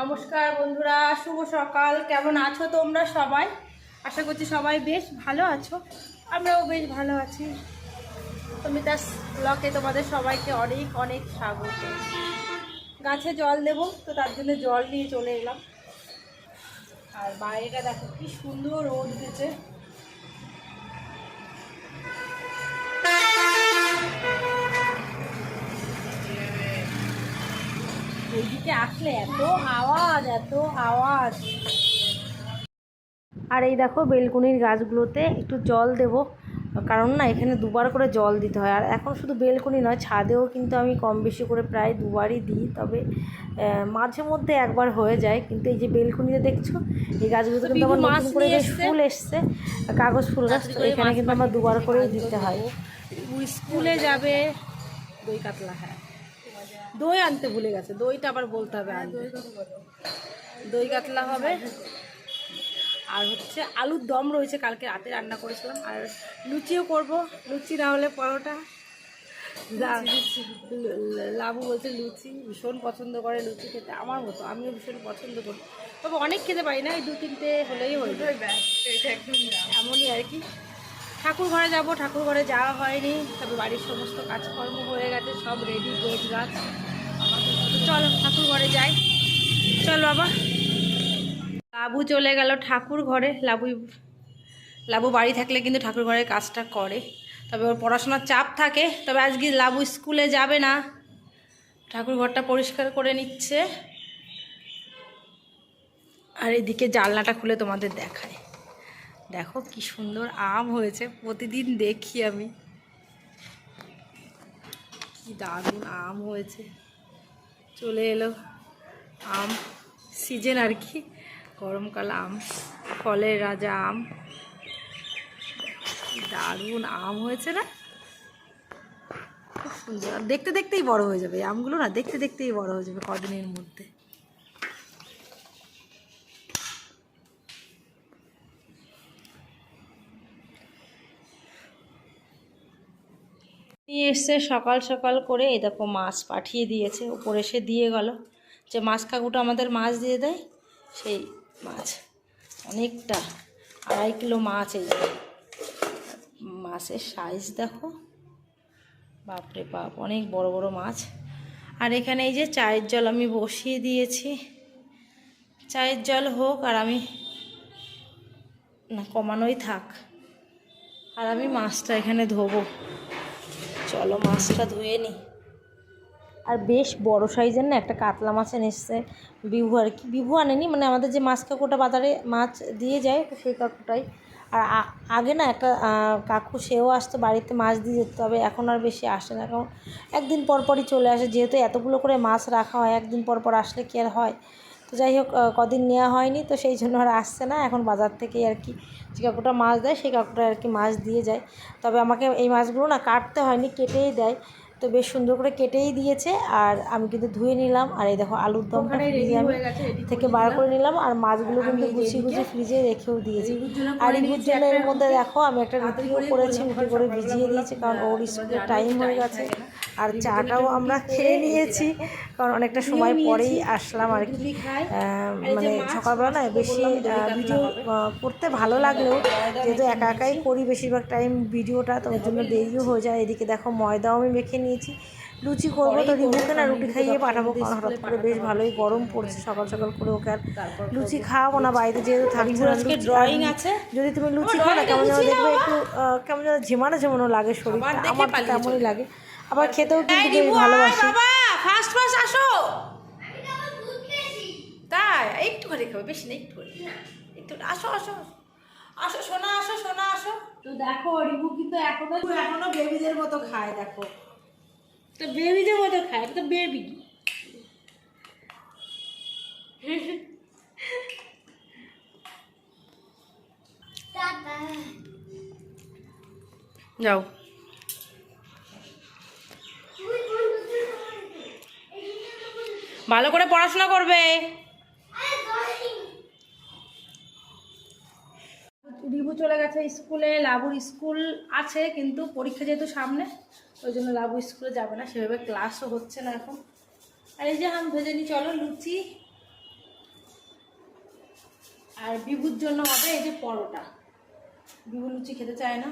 নমস্কার বন্ধুরা, শুভ সকাল। কেমন আছো তোমরা সবাই? আশা করছি সবাই বেশ ভালো আছো। আমরাও বেশ ভালো আছি। তুমি তার ব্লকে তোমাদের সবাইকে অনেক অনেক স্বাগত। গাছে জল দেব, তো তার জন্য জল নিয়ে চলে এলাম। আর বাইরেটা দেখো, কি সুন্দর রোদ উঠেছে। এইদিকে আসলে এত আওয়াজ এত আওয়াজ। আর এই দেখো বেলকুনির গাছগুলোতে একটু জল দেব কারণ না এখানে দুবার করে জল দিতে হয়। আর এখন শুধু বেলকুনি নয় ছাদেও কিন্তু আমি কম বেশি করে প্রায় দুবারই দিই। তবে মাঝে মধ্যে একবার হয়ে যায় কিন্তু এই যে বেলকুনিতে দেখছ এই গাছগুলোতে কিন্তু আমার নতুন করে বেশ ফুল এসছে কাগজ ফুল গাছ তো এখানে কিন্তু আমার দুবার করেই দিতে হয়। স্কুলে যাবে। দই কাতলা হ্যাঁ। দই আনতে ভুলে গেছে। দইটা আবার বলতে হবে আনতে। দই কাতলা হবে। আর হচ্ছে আলুর দম রয়েছে কালকে রাতে রান্না করেছিলাম। আর লুচিও করব। লুচি না হলে পরোটা। লাবু বলছে লুচি ভীষণ পছন্দ করে লুচি খেতে। আমার মতো আমিও ভীষণ পছন্দ করি। তবে অনেক খেতে পারি না এই দু তিনটে হলেই হয়ে যায়। এমনই আর কি। ঠাকুর ঘরে যাব ঠাকুর ঘরে যাওয়া হয়নি। তবে বাড়ির সমস্ত কাজকর্ম হয়ে গেছে, সব রেডি গোছ গাছ। চলো ঠাকুর ঘরে যাই। চল বাবা লাবু চলে গেল ঠাকুর ঘরে লাবু লাবু বাড়ি থাকলে কিন্তু ঠাকুর ঘরের কাজটা করে। তবে ওর পড়াশোনার চাপ থাকে, তবে আজকে লাবু স্কুলে যাবে না। ঠাকুর ঘরটা পরিষ্কার করে নিচ্ছে। আর এদিকে জানলাটা খুলে তোমাদের দেখায় দেখো কি সুন্দর আম হয়েছে, প্রতিদিন দেখি আমি। কি দারুণ আম হয়েছে। চলে এলো আম সিজন আর কি, গরমকাল আম, ফলের রাজা আম। দারুণ আম হয়েছে না? খুব সুন্দর। দেখতে দেখতেই বড় হয়ে যাবে আমগুলো না দেখতে দেখতেই বড় হয়ে যাবে কদিনের মধ্যে। নিয়ে এসছে সকাল সকাল করে এই দেখো মাছ পাঠিয়ে দিয়েছে। উপরে এসে দিয়ে গেল। যে মাছ কাকুটা আমাদের মাছ দিয়ে দেয়, সেই মাছ। অনেকটা আড়াই কিলো মাছ এই। মাছের সাইজ দেখো। বাপরে বাপ, অনেক বড় বড় মাছ। আর এখানে এই যে চায়ের জল আমি বসিয়ে দিয়েছি। চায়ের জল হোক আর আমি, না কমানোই থাক। আর আমি মাছটা এখানে ধোবো। চলো, মাছটা ধুয়ে নিই আর বেশ বড় সাইজের না একটা কাতলা মাছ এনে এসছে বিভু আর কি। বিভু আনেনি মানে আমাদের যে মাছ কাকুটা বাজারে মাছ দিয়ে যায়, তো সেই কাকুটাই। আর আগে না একটা কাকু সেও আসতো বাড়িতে মাছ দিয়ে যেত, তবে এখন আর বেশি আসে না। কারণ একদিন পর পরই চলে আসে, যেহেতু এতগুলো করে মাছ রাখা হয়, একদিন পর পর আসলে কি আর হয়। তো যাই হোক কদিন নেওয়া হয়নি, তো সেই জন্য আর আসছে না, এখন বাজার থেকেই আর কি। যে কাকুটা মাছ দেয় সেই কাকুটা আর কি মাছ দিয়ে যায়। তবে আমাকে এই মাছগুলো না কাটতে হয়নি কেটেই দেয়। তো বেশ সুন্দর করে কেটেই দিয়েছে আর আমি কিন্তু ধুয়ে নিলাম। আর এই দেখো আলুর দমটা ফ্রিজে আমি থেকে বার করে নিলাম আর মাছগুলো কিন্তু গুছিয়ে গুছিয়ে ফ্রিজে রেখেও দিয়েছি। আর রিভুর জন্য এর মধ্যে দেখো আমি একটা রুটিও করেছি রুটি করে ভিজিয়ে দিয়েছি কারণ ওর স্কুলের টাইম হয়ে গেছে। আর চাটাও আমরা খেয়ে নিয়েছি কারণ অনেকটা সময় পরেই আসলাম আর কি। মানে সকালবেলা না বেশি ভিডিও করতে ভালো লাগলেও যেহেতু একা একাই করি বেশিরভাগ টাইম ভিডিওটা তো ওর জন্য দেরিও হয়ে যায়। এদিকে দেখো ময়দাও আমি মেখে নিয়েছি। লুচি করব তো রিভুকে না রুটি খাইয়ে পাঠাবো কারণ হঠাৎ করে বেশ ভালোই গরম পড়ছে সকাল সকাল করে ওকে আর লুচি খাওয়াবো না বাড়িতে যেহেতু থাকছে আজকে ড্রয়িং আছে। যদি তুমি লুচি খাও না কেমন যেন দেখবে একটু কেমন যেন ঝিমানো ঝেমানো লাগে শরীরটা। আমার তেমনই লাগে। আবার খেতেও কিন্তু বেশ ভালোবাসি। ফার্স্ট ফার্স্ট আসো। তাই একটু করে খাবে বেশি না একটু করে। একটু আসো আসো আসো সোনা আসো সোনা আসো। তো দেখো রিবু কিন্তু এখনও এখনও বেবিদের মতো খায় দেখো। তো বেবিদের মতো খায় তো বেবি। যাও। ভালো করে পড়াশোনা করবে। রিভু চলে গেছে স্কুলে, লাবুর স্কুল আছে কিন্তু পরীক্ষা যেহেতু সামনে, ওই জন্য লাবু স্কুলে যাবে না, সেভাবে ক্লাসও হচ্ছে না এখন। আর এই যে আম ভেজে নি চলো লুচি। আর বিভুর জন্য হবে এই যে পরোটা। বিভু লুচি খেতে চায় না,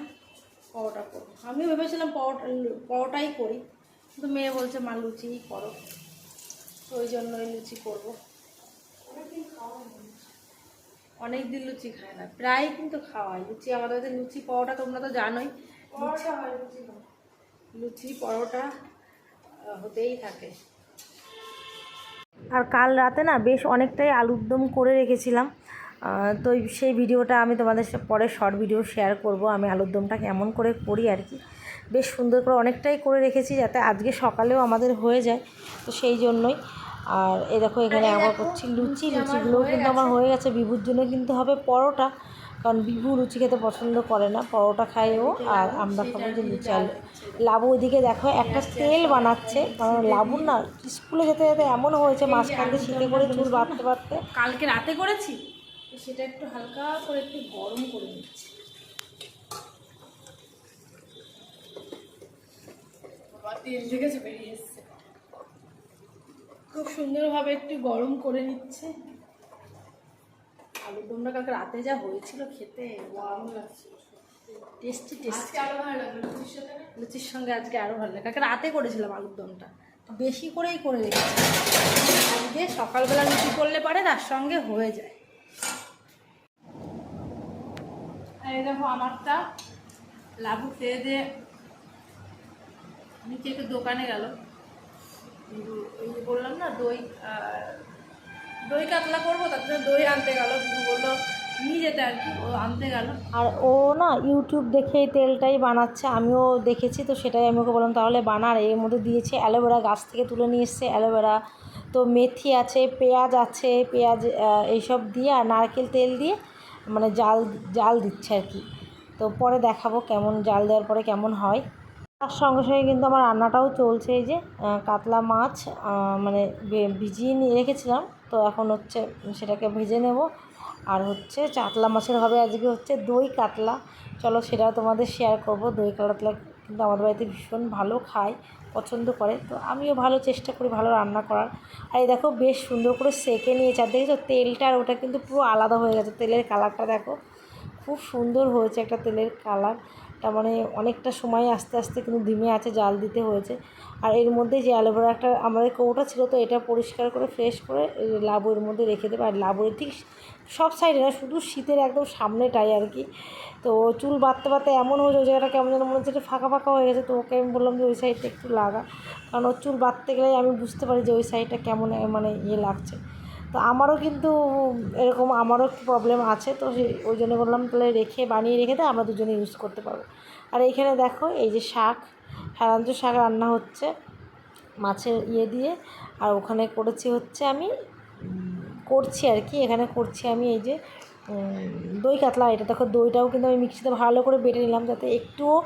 পরোটা করো আমিও ভেবেছিলাম পরোটা পরোটাই করি, কিন্তু মেয়ে বলছে, মা লুচিই করো ওই জন্যই লুচি করব। অনেক দিন লুচি খায় না প্রায় কিন্তু খাওয়ায়। লুচি আমাদের বাড়িতে লুচি পরোটা তোমরা তো জানোই। লুচি লুচি পরোটা হতেই থাকে। আর কাল রাতে না বেশ অনেকটাই আলুর দম করে রেখেছিলাম। তো সেই ভিডিওটা আমি তোমাদের পরে শর্ট ভিডিও শেয়ার করব আমি আলুর দমটা কেমন করে করি আর কি। বেশ সুন্দর করে অনেকটাই করে রেখেছি যাতে আজকে সকালেও আমাদের হয়ে যায়। তো সেই জন্যই। আর এ দেখো এখানে আবার করছি লুচি। লুচিগুলোও কিন্তু আমার হয়ে গেছে। বিভুর জন্য কিন্তু হবে পরোটা। কারণ বিভু লুচি খেতে পছন্দ করে না। পরোটা খায় ও। আর আমরা খাব যে লুচি। আলু লাবু ওইদিকে দেখো একটা তেল বানাচ্ছে। কারণ লাবুর না স্কুলে যেতে যেতে এমন হয়েছে মাঝখান দিয়ে শীতে করে চুল বাঁধতে বাঁধতে। কালকে রাতে করেছি। সেটা একটু হালকা করে একটু গরম করে নিচ্ছি। তেল থেকে বেরিয়ে এসছে খুব সুন্দরভাবে একটু গরম করে নিচ্ছে। আলুর দমটা কালকে রাতে যা হয়েছিল খেতে লাগছিল টেস্টি টেস্টি। লুচির সঙ্গে? আজকে আরও ভালো লাগে। কালকে রাতে করেছিলাম আলুর দমটা। বেশি করেই করে রেখেছি। আজকে সকালবেলা লুচি করলে পারে তার সঙ্গে হয়ে যায়। আর এই দেখো আমারটা লাভু খেয়ে দিয়ে নিচে একটু দোকানে গেল। কিন্তু ওই যে বললাম না, দই দই কাতলা করব, তার জন্য দই আনতে গেল। কিন্তু বলল আর ও আর ও না ইউটিউব দেখে তেলটাই বানাচ্ছে, আমিও দেখেছি, তো সেটাই আমি ওকে বললাম, তাহলে বানার এর মধ্যে দিয়েছে অ্যালোভেরা গাছ থেকে তুলে নিয়ে এসছে, অ্যালোভেরা। তো মেথি আছে, পেঁয়াজ আছে, পেঁয়াজ এইসব দিয়ে আর নারকেল তেল দিয়ে মানে জাল জাল দিচ্ছে আর কি। তো পরে দেখাবো কেমন, জাল দেওয়ার পরে কেমন হয়। তার সঙ্গে সঙ্গে কিন্তু আমার রান্নাটাও চলছে এই যে কাতলা মাছ মানে ভিজিয়ে নিয়ে রেখেছিলাম। তো এখন হচ্ছে সেটাকে ভেজে নেব। আর হচ্ছে চাতলা মাছের হবে আজকে হচ্ছে দই কাতলা। চলো সেটাও তোমাদের শেয়ার করব। দই কাতলা কিন্তু আমাদের বাড়িতে ভীষণ ভালো খায়, পছন্দ করে। তো আমিও ভালো চেষ্টা করি ভালো রান্না করার। আর এই দেখো বেশ সুন্দর করে সেকে নিয়েছে। আর দেখেছ তেলটা আর ওটা কিন্তু পুরো আলাদা হয়ে গেছে। তেলের কালারটা দেখো, খুব সুন্দর হয়েছে একটা তেলের কালারটা মানে অনেকটা সময় আস্তে আস্তে কিন্তু ধিমে আছে, জাল দিতে হয়েছে। আর এর মধ্যে যে অ্যালোভেরা একটা আমাদের কৌটা ছিল তো এটা পরিষ্কার করে ফ্রেশ করে লাবুর মধ্যে রেখে দেবে। আর লাবুর ঠিক সব সাইডে না, শুধু শীতের একদম সামনেটাই আর কি। তো চুল বাঁধতে বাঁধতে এমন হয়েছে, ওই জায়গাটা কেমন যেন মনে হচ্ছে ফাঁকা ফাঁকা হয়ে গেছে। তো ওকে আমি বললাম যে ওই সাইডটা একটু লাগা। কারণ ওর চুল বাঁধতে গেলে আমি বুঝতে পারি যে ওই সাইডটা কেমন মানে ইয়ে লাগছে। তো আমারও কিন্তু এরকম আমারও একটু প্রবলেম আছে, তো সেই- ওই জন্য বললাম তাহলে রেখে, বানিয়ে রেখে দেয় আমরা দুজনে ইউজ করতে পারব। আর এখানে দেখো, এই যে শাক হেরাঞ্চ শাক রান্না হচ্ছে, মাছের ইয়ে দিয়ে, আর ওখানে করেছি হচ্ছে আমি করছি আর কি, এখানে করছি আমি এই যে দই কাতলা, এটা দেখো দইটাও কিন্তু আমি মিক্সিতে ভালো করে বেটে নিলাম যাতে একটুও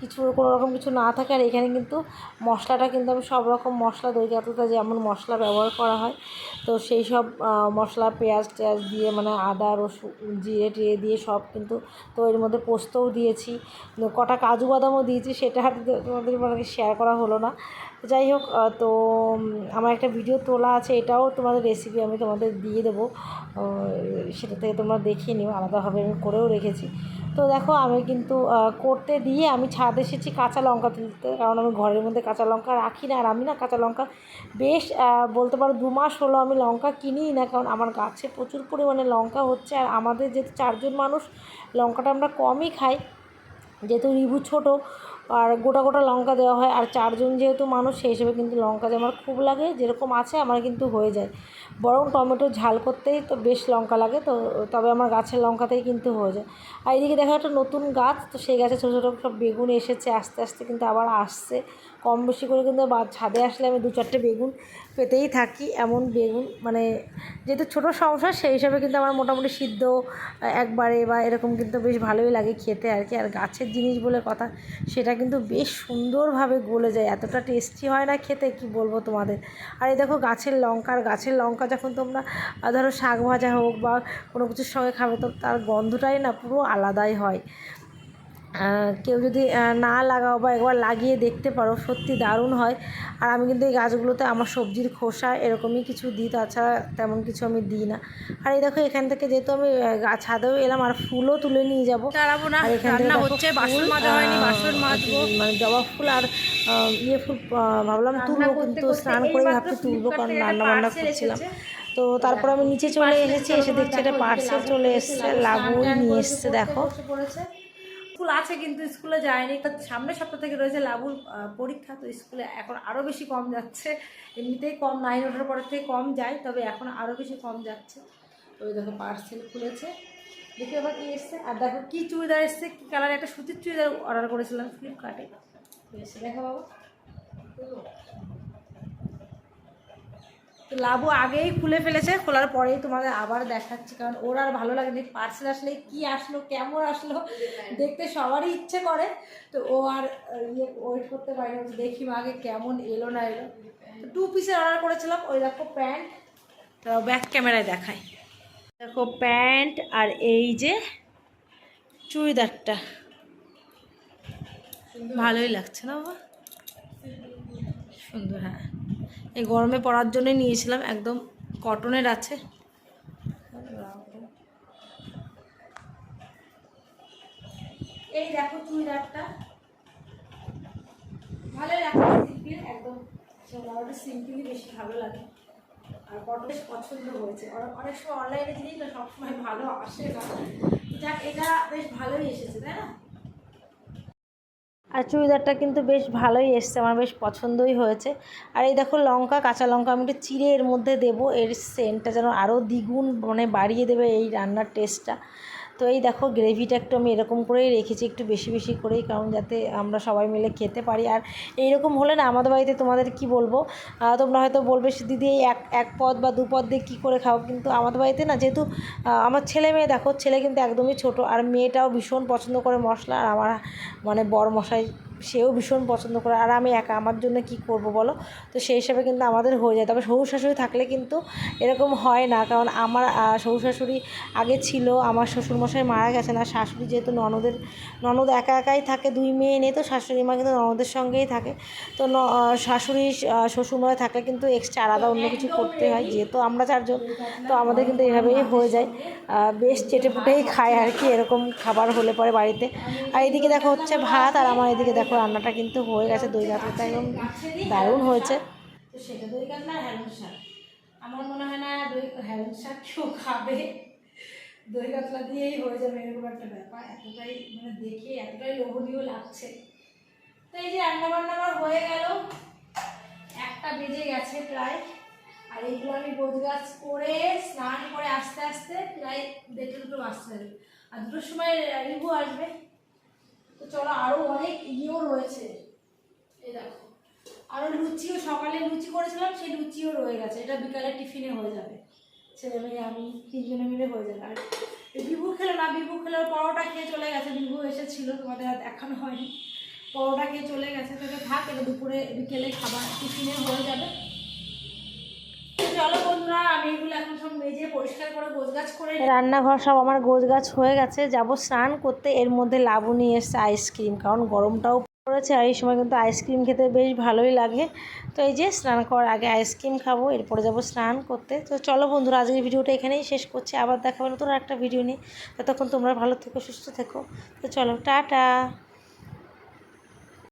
কিছু কোনো রকম কিছু না থাকে। আর এখানে কিন্তু মশলাটা কিন্তু আমি সব রকম মশলা, দই কাতলাতে যেমন মশলা ব্যবহার করা হয়, তো সেই সব মশলা, পেঁয়াজ টেয়াজ দিয়ে মানে আদা, রসুন, জিরে টিরে দিয়ে সব কিন্তু তো এর মধ্যে পোস্তও দিয়েছি। কটা কাজু বাদামও দিয়েছি, সেটা তোমাদের মানে শেয়ার করা হলো না। যাই হোক তো আমার একটা ভিডিও তোলা আছে, এটাও তোমাদের রেসিপি আমি তোমাদের দিয়ে দেবো। সেটা থেকে তোমরা দেখিয়ে নিও, আলাদাভাবে আমি করেও রেখেছি। তো দেখো, আমি কিন্তু করতে দিয়ে আমি ছাদ এসেছি কাঁচা লঙ্কা তুলতে, কারণ আমি ঘরের মধ্যে কাঁচা লঙ্কা রাখি না, আর আমি না কাঁচা লঙ্কা বেশ বলতে পারো দু মাস হলো আমি লঙ্কা কিনিই না, কারণ আমার গাছে প্রচুর পরিমাণে লঙ্কা হচ্ছে, আর আমাদের যেহেতু চারজন মানুষ, লঙ্কাটা আমরা কমই খাই। যেহেতু রিভু ছোটো আর গোটা গোটা লঙ্কা দেওয়া হয়। আর চারজন যেহেতু মানুষ, সেই হিসেবে কিন্তু লঙ্কা আমার খুব লাগে। যেরকম আছে, আমার কিন্তু হয়ে যায়। বরং টমেটো ঝাল করতেই তো বেশ লঙ্কা লাগে, তো তবে আমার গাছের লঙ্কাতেই কিন্তু হয়ে যায়। আর এদিকে দেখা একটা নতুন গাছ, তো সেই গাছে ছোটো ছোটো সব বেগুন এসেছে, আস্তে আস্তে কিন্তু আবার আসছে। কম বেশি করে কিন্তু ছাদে আসলে আমি দু চারটে বেগুন পেতেই থাকি, এমন বেগুন। মানে যেহেতু ছোটো সংসার, সেই হিসাবে কিন্তু আমার মোটামুটি সিদ্ধ একবারে বা এরকম কিন্তু বেশ ভালোই লাগে খেতে আর কি। আর গাছের জিনিস বলে কথা, সেটা কিন্তু বেশ সুন্দরভাবে গলে যায়। এতটা টেস্টি হয় না খেতে, কি বলব তোমাদের? আর এই দেখো গাছের লঙ্কার গাছের লঙ্কা যখন তোমরা ধরো শাক ভাজা হোক বা কোনো কিছুর সঙ্গে খাবে, তো তার গন্ধটাই না পুরো আলাদাই হয়। কেউ যদি না লাগাও বা একবার লাগিয়ে দেখতে পারো সত্যি দারুণ হয়। আর আমি কিন্তু এই গাছগুলোতে আমার সবজির খোসা এরকমই কিছু দিই তাছাড়া তেমন কিছু আমি দিই না। আর এই দেখো এখান থেকে যেহেতু আমি গাছ ছাদেও এলাম আর ফুলও তুলে নিয়ে যাব। দাঁড়াবো না রান্না হচ্ছে বাসন মাজা হয়নি বাসন মাজবো। মানে জবা ফুল আর ইয়ে ফুল ভাবলাম তুলবো কিন্তু স্নান করে ভাবছি তুলবো কারণ রান্না বান্না করছিলাম। তো তারপর আমি নিচে চলে এসেছি এসে দেখছি এটা পার্সেল চলে এসেছে লাবুই নিয়ে এসছে দেখো। স্কুল আছে কিন্তু স্কুলে যায়নি। সামনের সপ্তাহ থেকে রয়েছে লাবুর পরীক্ষা, তো স্কুলে এখন আরও বেশি কম যাচ্ছে। এমনিতেই কম নাইন ওঠার পরের থেকে কম যায়, তবে এখন আরও বেশি কম যাচ্ছে। ওই দেখো পার্সেল খুলেছে। দেখে এবার কি এসছে। আর দেখো কী চুড়িদার এসছে, কী কালার একটা সুতির চুড়িদার অর্ডার করেছিলাম ফ্লিপকার্টে দেখো বাবা। লাবু আগেই খুলে ফেলেছে, খোলার পরেই তোমাদের আবার দেখাচ্ছি, কারণ ওর আর ভালো লাগেনি। পার্সেল আসলে কি আসলো, কেমন আসলো, দেখতে সবারই ইচ্ছে করে। তো ও আর ইয়ে ওয়েট করতে পারি না দেখি আগে কেমন এলো না এলো। টু পিসের অর্ডার করেছিলাম, ওই দেখো প্যান্ট ব্যাক ক্যামেরায় দেখাই। দেখো প্যান্ট আর এই যে চুড়িদারটা। ভালোই লাগছে না বাবা? সুন্দর হ্যাঁ। এই গরমে পরার জন্য নিয়েছিলাম, একদম কটনের আছে। এই দেখো চুড়িদারটা। ভালো লাগে সিম্পল একদম। সিম্পলই বেশি ভালো লাগে। আর কটন বেশ পছন্দ হয়েছে। অনেক সময় অনলাইনে জিনিস না সবসময় ভালো আসে না। যাক, এটা বেশ ভালোই এসেছে, তাই না? আর চুড়িদারটা কিন্তু বেশ ভালোই এসছে, আমার বেশ পছন্দই হয়েছে। আর এই দেখো লঙ্কা, কাঁচা লঙ্কা আমি একটু চিড়ে এর মধ্যে দেবো, এর সেন্টটা যেন আরও দ্বিগুণ মানে বাড়িয়ে দেবে এই রান্নার টেস্টটা তো এই দেখো গ্রেভিটা একটু আমি এরকম করেই রেখেছি, একটু বেশি বেশি করেই, কারণ যাতে আমরা সবাই মিলে খেতে পারি। আর এইরকম হলে না, আমাদের বাড়িতে তোমাদের কি বলব? তোমরা হয়তো বলবে দিদি এক এক পদ বা দু পদ দিয়ে কী করে খাও? কিন্তু আমাদের বাড়িতে না, যেহেতু আমার ছেলে মেয়ে, দেখো, ছেলে কিন্তু একদমই ছোট, আর মেয়েটাও ভীষণ পছন্দ করে মশলা, আর আমার মানে বড় মশাই সেও ভীষণ পছন্দ করে আর আমি একা আমার জন্য কি করব বলো? তো সেই হিসাবে কিন্তু আমাদের হয়ে যায়। তবে শ্বশুর শাশুড়ি থাকলে কিন্তু এরকম হয় না কারণ আমার শ্বশুর শাশুড়ি আগে ছিল আমার শ্বশুরমশাই মারা গেছেন আর শাশুড়ি যেহেতু ননদের ননদ একা একাই থাকে দুই মেয়ে নেই তো শাশুড়ি মা কিন্তু ননদের সঙ্গেই থাকে। তো ন- শাশুড়ি আহ, শ্বশুরমশাই থাকলে কিন্তু এক্সট্রা আলাদা অন্য কিছু করতে হয় যেহেতু আমরা চারজন তো আমাদের কিন্তু এভাবেই হয়ে যায়। বেশ চেটেপুটেই খায় আর কি এরকম খাবার হলে পরে বাড়িতে। আর এদিকে দেখো হচ্ছে ভাত আর আমার এদিকে দেখো রান্নাটা কিন্তু হয়ে গেছে দই ভাতটা একদম দারুণ হয়েছে। তো সেটা দই কাতলা হেলেন শাক। আমার মনে হয় না দই হেলেন শাক কেউ খাবে। দই কাতলা দিয়েই হয়ে যাবে, এরকম একটা ব্যাপার। এতটাই মানে দেখে এতটাই লোভনীয় লাগছে। তো এই যে রান্না বান্না আমার হয়ে গেল। একটা বেজে গেছে প্রায়। আর এইগুলো আমি গোছগাছ করে, স্নান করে আস্তে আস্তে প্রায় দেড়টা দুটো বাজতে আর দুটোর সময় রিভু আসবে। তো চলো আরও অনেক ইয়েও রয়েছে। এই দেখো। আরও লুচিও, সকালে লুচি করেছিলাম, সেই লুচিও রয়ে গেছে। এটা বিকালে টিফিনে হয়ে যাবে। ছেলে মেয়ে আমি তিনজনে মিলে হয়ে যাবে। আর বিভু খেলো না বিভু খেলো পরোটা খেয়ে চলে গেছে। বিভু এসেছিল, তোমাদের আর দেখানো হয়নি। পরোটা খেয়ে চলে গেছে। তো এটা থাক এটা দুপুরে বিকেলে খাবার টিফিনে হয়ে যাবে। রান্নাঘর সব আমার গোছ গাছ হয়ে গেছে। যাব স্নান করতে। এর মধ্যে লাবু নিয়ে এসছে আইসক্রিম। কারণ গরমটাও পড়েছে আর এই সময় কিন্তু আইসক্রিম খেতে বেশ ভালোই লাগে। তো এই যে স্নান করার আগে আইসক্রিম খাব, এরপরে যাব স্নান করতে। তো চলো বন্ধুরা, আজকের ভিডিওটা এখানেই শেষ করছি। আবার দেখাবো নতুন একটা ভিডিও নিয়ে। ততক্ষণ তোমরা ভালো থেকো, সুস্থ থেকো। তো চলো, টাটা।